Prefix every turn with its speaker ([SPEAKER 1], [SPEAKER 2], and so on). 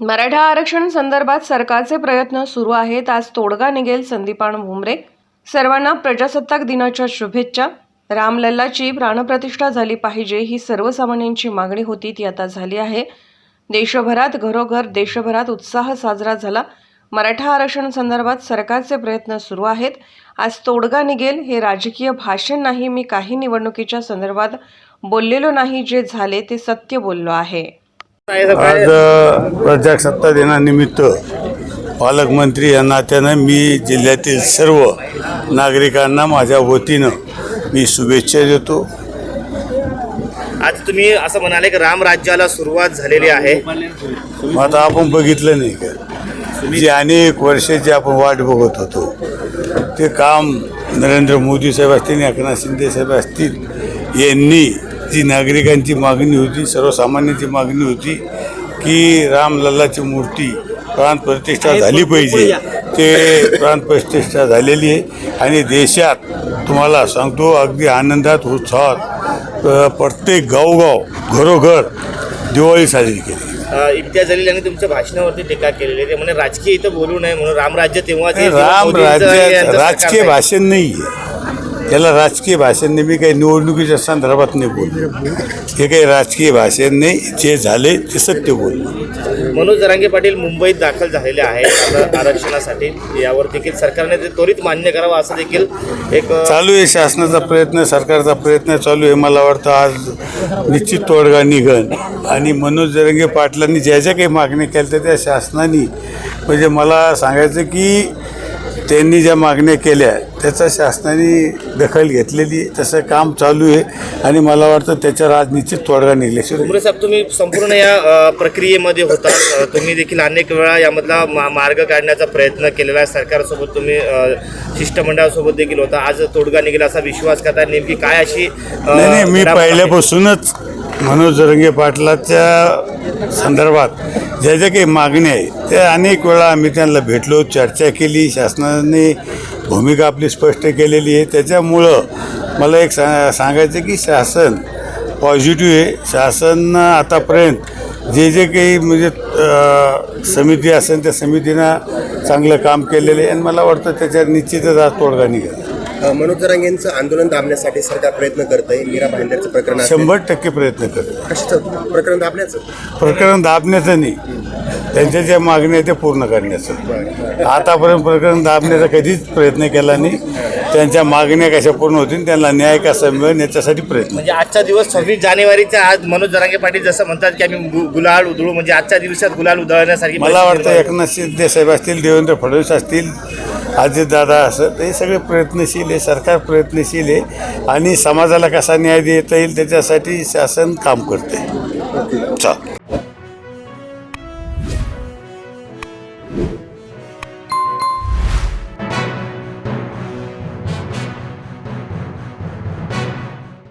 [SPEAKER 1] मराठा आरक्षण संदर्भात सरकारचे प्रयत्न सुरू आहेत. आज तोडगा निघेल संदीपान भुमरे. सर्वांना प्रजासत्ताक दिनाच्या शुभेच्छा. रामलल्लाची प्राणप्रतिष्ठा झाली पाहिजे ही सर्वसामान्यांची मागणी होती ती आता झाली आहे. देशभरात घरोघर देशभरात उत्साह साजरा झाला. मराठा आरक्षण संदर्भात सरकारचे प्रयत्न सुरू आहेत. आज तोडगा निघेल हे राजकीय भाषण नाही. मी काही निवडणुकीच्या संदर्भात बोललेलो नाही. जे झाले ते सत्य बोललो आहे.
[SPEAKER 2] आज अ, प्रजासत्ताक दिनानिमित्त पालकमंत्री या नात्यानं मी जिल्ह्यातील सर्व नागरिकांना माझ्या वतीनं मी शुभेच्छा देतो.
[SPEAKER 3] आज तुम्ही असं म्हणाले की राम राज्याला सुरुवात झालेली आहे.
[SPEAKER 2] आता आपण बघितलं नाही का? जी अनेक वर्षाची आपण वाट बघत होतो. ते काम नरेंद्र मोदी साहेब असतील एकनाथ शिंदे साहेब असतील यांनी जी नागरिकांची मागणी होती सर्वसामान्यांची मागणी होती की रामलल्लाची मूर्ती प्राणप्रतिष्ठा झाली पाहिजे. ते प्राणप्रतिष्ठा झालेली आहे आणि देशात तुम्हाला सांगतो अगदी आनंदात उत्साहात प्रत्येक गावगाव घरोघर दिवाळी साजरी केली.
[SPEAKER 3] इम्तियाज जलील यांनी तुमच्या भाषणावरती टीका केलेली आहे. ते म्हणे राजकीय इथं बोलू नये म्हणून रामराज्य जेव्हा
[SPEAKER 2] राम
[SPEAKER 3] सरकार
[SPEAKER 2] राजकीय. भाषण नाही आहे त्याला राजकीय भाषण नाही मी काही निवडणुकीच्या संदर्भात नाही बोललो. हे काही राजकीय भाषण नाही जे झाले ते सत्य बोललो.
[SPEAKER 3] मनोज जरांगे पाटील मुंबईत दाखल झालेले आहेत. आरक्षणासाठी यावर देखील सरकारने ते त्वरित मान्य करावं असं देखील एक
[SPEAKER 2] चालू आहे शासनाचा प्रयत्न सरकारचा प्रयत्न चालू आहे. मला वाटतं आज निश्चित तोडगा निघन. आणि मनोज जरंगे पाटलांनी ज्या ज्या काही मागण्या केल्या त्या शासनाने म्हणजे मला सांगायचं की त्यांनी ज्या मागण्या केल्या त्याचा शासनाने दखल घेतलेली. तसं काम चालू आहे आणि मला वाटतं त्याच्यावर आज निश्चित तोडगा निघल्याशिवाय
[SPEAKER 3] भुमरे साहेब तुम्ही संपूर्ण या प्रक्रियेमध्ये होता तुम्ही देखील अनेक वेळा यामधला मा- मार्ग काढण्याचा प्रयत्न केलेला आहे सरकारसोबत तुम्ही शिष्टमंडळासोबत देखील होता आज तोडगा निघेल असा विश्वास करता नेमकी काय अशी अ,
[SPEAKER 2] नाही नाही मी? पहिल्यापासूनच मनोज जरंगे पाटलाच्या संदर्भात ज्या ज्या काही मागण्या आहे त्या अनेक वेळा आम्ही त्यांना भेटलो चर्चा केली शासनाने भूमिका आपली स्पष्ट केलेली आहे. त्याच्यामुळं मला एक सा सांगायचं की शासन पॉझिटिव्ह आहे. शासन आतापर्यंत जे जे काही म्हणजे समिती असेल त्या समितीनं चांगलं काम केलेलं आहे. आणि मला वाटतं त्याच्यात निश्चितच आज तोडगा निघाला.
[SPEAKER 4] मनोज आंदोलन दाबण्यासाठी सरकार प्रयत्न करत आहे मीरा भाईंदरचं प्रकरण.
[SPEAKER 2] शंभर टक्के प्रयत्न करतो
[SPEAKER 4] कशाचं? प्रकरण दाबण्याचं?
[SPEAKER 2] प्रकरण दाबण्याचं नाही. त्यांच्या ज्या मागण्या आहेत त्या पूर्ण करण्याचं. आतापर्यंत प्रकरण दाबण्याचा कधीच प्रयत्न केला नाही. त्यांच्या मागण्या कशा पूर्ण होतील त्यांना न्याय कसा मिळेल याच्यासाठी प्रयत्न.
[SPEAKER 3] म्हणजे आजचा दिवस सव्वीस जानेवारीचा आज मनोज जरांगे पाटील जसं म्हणतात की आम्ही गु- गुलाल उधळू म्हणजे आजच्या दिवसात गुलाल उधळण्यासारखी
[SPEAKER 2] मला वाटतं एकनाथ शिंदे साहेब असतील देवेंद्र फडणवीस असतील अजितदादा असं हे सगळे प्रयत्नशील आहे सरकार प्रयत्नशील आहे आणि समाजाला कसा न्याय देता येईल त्याच्यासाठी शासन काम करते चा